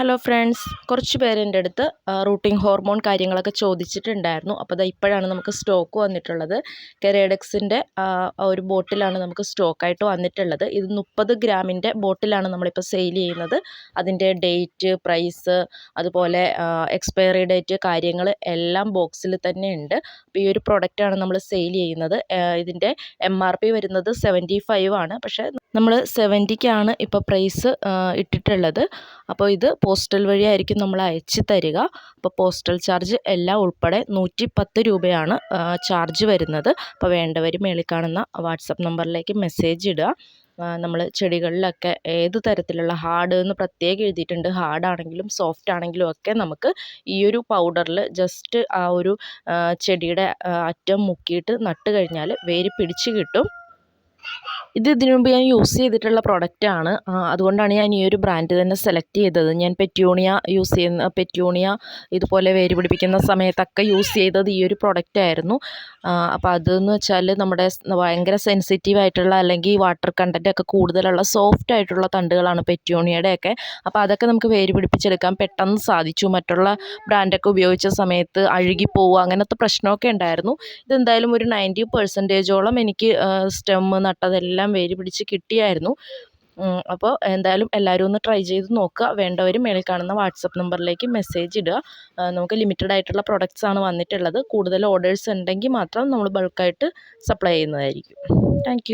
Hello friends കുറച്ച് പേര് എന്റെ അടുത്ത് റൂട്ടിംഗ് ഹോർമോൺ കാര്യങ്ങളൊക്കെ ചോദിച്ചിട്ടുണ്ടായിരുന്നു. അപ്പോൾ അത് ഇപ്പോഴാണ് നമുക്ക് സ്റ്റോക്ക് വന്നിട്ടുള്ളത്. കെരേഡക്സിന്റെ ഒരു ബോട്ടിലാണ് നമുക്ക് സ്റ്റോക്കായിട്ട് വന്നിട്ടുള്ളത്. ഇത് മുപ്പത് ഗ്രാമിന്റെ ബോട്ടിലാണ് നമ്മളിപ്പോൾ സെയിൽ ചെയ്യുന്നത്. അതിന്റെ ഡേറ്റ് പ്രൈസ് അതുപോലെ എക്സ്പയറി ഡേറ്റ് കാര്യങ്ങൾ എല്ലാം ബോക്സിൽ തന്നെ ഉണ്ട്. അപ്പോൾ ഈ ഒരു പ്രൊഡക്റ്റാണ് നമ്മൾ സെയിൽ ചെയ്യുന്നത്. ഇതിന്റെ എം ആർ പി വരുന്നത് സെവന്റി ഫൈവ് ആണ്. പക്ഷേ നമ്മൾ സെവന്റിക്കാണ് ഇപ്പോൾ പ്രൈസ് ഇട്ടിട്ടുള്ളത്. അപ്പോൾ ഇത് പോസ്റ്റൽ വഴിയായിരിക്കും നമ്മൾ അയച്ച് തരിക. അപ്പോൾ പോസ്റ്റൽ ചാർജ് എല്ലാം ഉൾപ്പെടെ നൂറ്റി പത്ത് രൂപയാണ് ചാർജ് വരുന്നത്. അപ്പോൾ വേണ്ടവർ മേളിൽ കാണുന്ന വാട്സപ്പ് നമ്പറിലേക്ക് മെസ്സേജ് ഇടുക. നമ്മൾ ചെടികളിലൊക്കെ ഏത് തരത്തിലുള്ള ഹാർഡ് എന്ന് പ്രത്യേകം എഴുതിയിട്ടുണ്ട്. ഹാർഡ് ആണെങ്കിലും സോഫ്റ്റ് ആണെങ്കിലും ഒക്കെ നമുക്ക് ഈ ഒരു പൗഡറിൽ ജസ്റ്റ് ആ ഒരു ചെടിയുടെ അറ്റം മുക്കിയിട്ട് നട്ട് കഴിഞ്ഞാൽ വേര് പിടിച്ച് കിട്ടും. ഇത് ഇതിനു മുമ്പ് ഞാൻ യൂസ് ചെയ്തിട്ടുള്ള പ്രൊഡക്റ്റാണ് അതുകൊണ്ടാണ് ഞാൻ ഈ ഒരു ബ്രാൻഡ് തന്നെ സെലക്ട് ചെയ്തത്. ഞാൻ പെറ്റ്യൂണിയ യൂസ് ചെയ്യുന്ന പെറ്റ്യൂണിയ ഇതുപോലെ വേര് പിടിപ്പിക്കുന്ന സമയത്തൊക്കെ യൂസ് ചെയ്തത് ഈ ഒരു പ്രൊഡക്റ്റായിരുന്നു അപ്പോൾ അതെന്ന് വെച്ചാൽ നമ്മുടെ ഭയങ്കര സെൻസിറ്റീവ് ആയിട്ടുള്ള അല്ലെങ്കിൽ വാട്ടർ കണ്ടന്റ് ഒക്കെ കൂടുതലുള്ള സോഫ്റ്റ് ആയിട്ടുള്ള തണ്ടുകളാണ് പെറ്റ്യൂണിയയുടെയൊക്കെ അപ്പോൾ അതൊക്കെ നമുക്ക് വേര് പിടിപ്പിച്ചെടുക്കാൻ പെട്ടെന്ന് സാധിച്ചു. മറ്റുള്ള ബ്രാൻഡൊക്കെ ഉപയോഗിച്ച സമയത്ത് അഴുകിപ്പോവുക അങ്ങനത്തെ പ്രശ്നമൊക്കെ ഉണ്ടായിരുന്നു. ഇതെന്തായാലും ഒരു നയന്റി പെർസെന്റേജോളം എനിക്ക് സ്റ്റെം നട്ടതെല്ലാം എല്ലാം വേരി പിടിച്ച് കിട്ടിയായിരുന്നു. അപ്പോൾ എന്തായാലും എല്ലാവരും ഒന്ന് ട്രൈ ചെയ്ത് നോക്കുക. വേണ്ടവർ മേളിൽ കാണുന്ന വാട്സപ്പ് നമ്പറിലേക്ക് മെസ്സേജ് ഇടുക. നമുക്ക് ലിമിറ്റഡ് ആയിട്ടുള്ള പ്രൊഡക്ട്സ് ആണ് വന്നിട്ടുള്ളത്. കൂടുതൽ ഓർഡേഴ്സ് ഉണ്ടെങ്കിൽ മാത്രം നമ്മൾ ബൾക്കായിട്ട് സപ്ലൈ ചെയ്യുന്നതായിരിക്കും. താങ്ക്